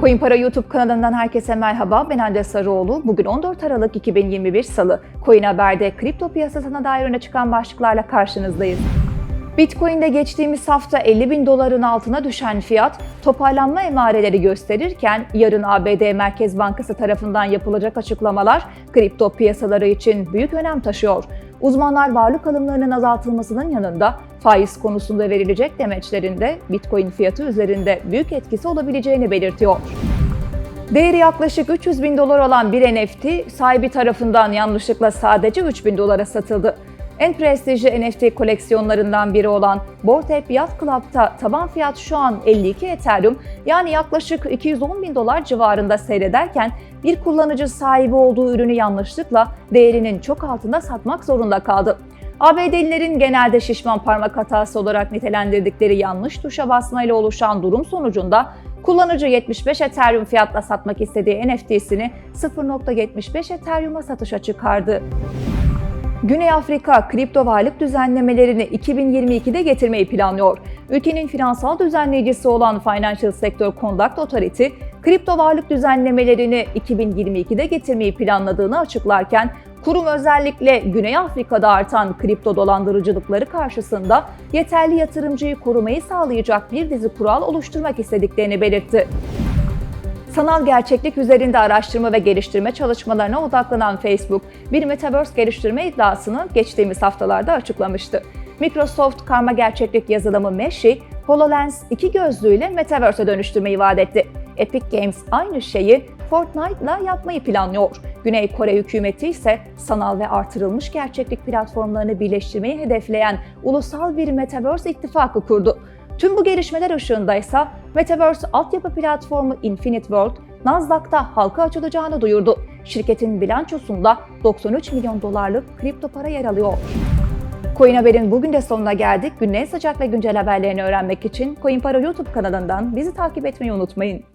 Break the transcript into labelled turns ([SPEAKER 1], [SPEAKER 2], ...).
[SPEAKER 1] Coin Para YouTube kanalından herkese merhaba. Ben Hande Sarıoğlu. Bugün 14 Aralık 2021 Salı. Coin Haber'de kripto piyasasına dair öne çıkan başlıklarla karşınızdayız. Bitcoin'de geçtiğimiz hafta 50 bin doların altına düşen fiyat toparlanma emareleri gösterirken yarın ABD Merkez Bankası tarafından yapılacak açıklamalar kripto piyasaları için büyük önem taşıyor. Uzmanlar varlık alımlarının azaltılmasının yanında faiz konusunda verilecek demeçlerinde Bitcoin fiyatı üzerinde büyük etkisi olabileceğini belirtiyor. Değeri yaklaşık 300 bin dolar olan bir NFT sahibi tarafından yanlışlıkla sadece 3 bin dolara satıldı. En prestijli NFT koleksiyonlarından biri olan Bored Ape Yacht Club'ta taban fiyat şu an 52 Ethereum yani yaklaşık 210 bin dolar civarında seyrederken bir kullanıcı sahibi olduğu ürünü yanlışlıkla değerinin çok altında satmak zorunda kaldı. ABD'lilerin genelde şişman parmak hatası olarak nitelendirdikleri yanlış tuşa basmayla oluşan durum sonucunda kullanıcı 75 Ethereum fiyatla satmak istediği NFT'sini 0.75 Ethereum'a satışa çıkardı. Güney Afrika kripto varlık düzenlemelerini 2022'de getirmeyi planlıyor. Ülkenin finansal düzenleyicisi olan Financial Sector Conduct Authority, kripto varlık düzenlemelerini 2022'de getirmeyi planladığını açıklarken, kurum özellikle Güney Afrika'da artan kripto dolandırıcılıkları karşısında yeterli yatırımcıyı korumayı sağlayacak bir dizi kural oluşturmak istediklerini belirtti. Sanal gerçeklik üzerinde araştırma ve geliştirme çalışmalarına odaklanan Facebook, bir metaverse geliştirme iddiasını geçtiğimiz haftalarda açıklamıştı. Microsoft karma gerçeklik yazılımı Mesh'i HoloLens 2 gözlüğüyle metaverse'e dönüştürmeyi vaat etti. Epic Games aynı şeyi Fortnite'la yapmayı planlıyor. Güney Kore hükümeti ise sanal ve artırılmış gerçeklik platformlarını birleştirmeyi hedefleyen ulusal bir metaverse ittifakı kurdu. Tüm bu gelişmeler ışığında ise Metaverse altyapı platformu Infinite World, Nasdaq'ta halka açılacağını duyurdu. Şirketin bilançosunda 93 milyon dolarlık kripto para yer alıyor. Coin Haber'in bugün de sonuna geldik. Günün en sıcak ve güncel haberlerini öğrenmek için Coin Para YouTube kanalından bizi takip etmeyi unutmayın.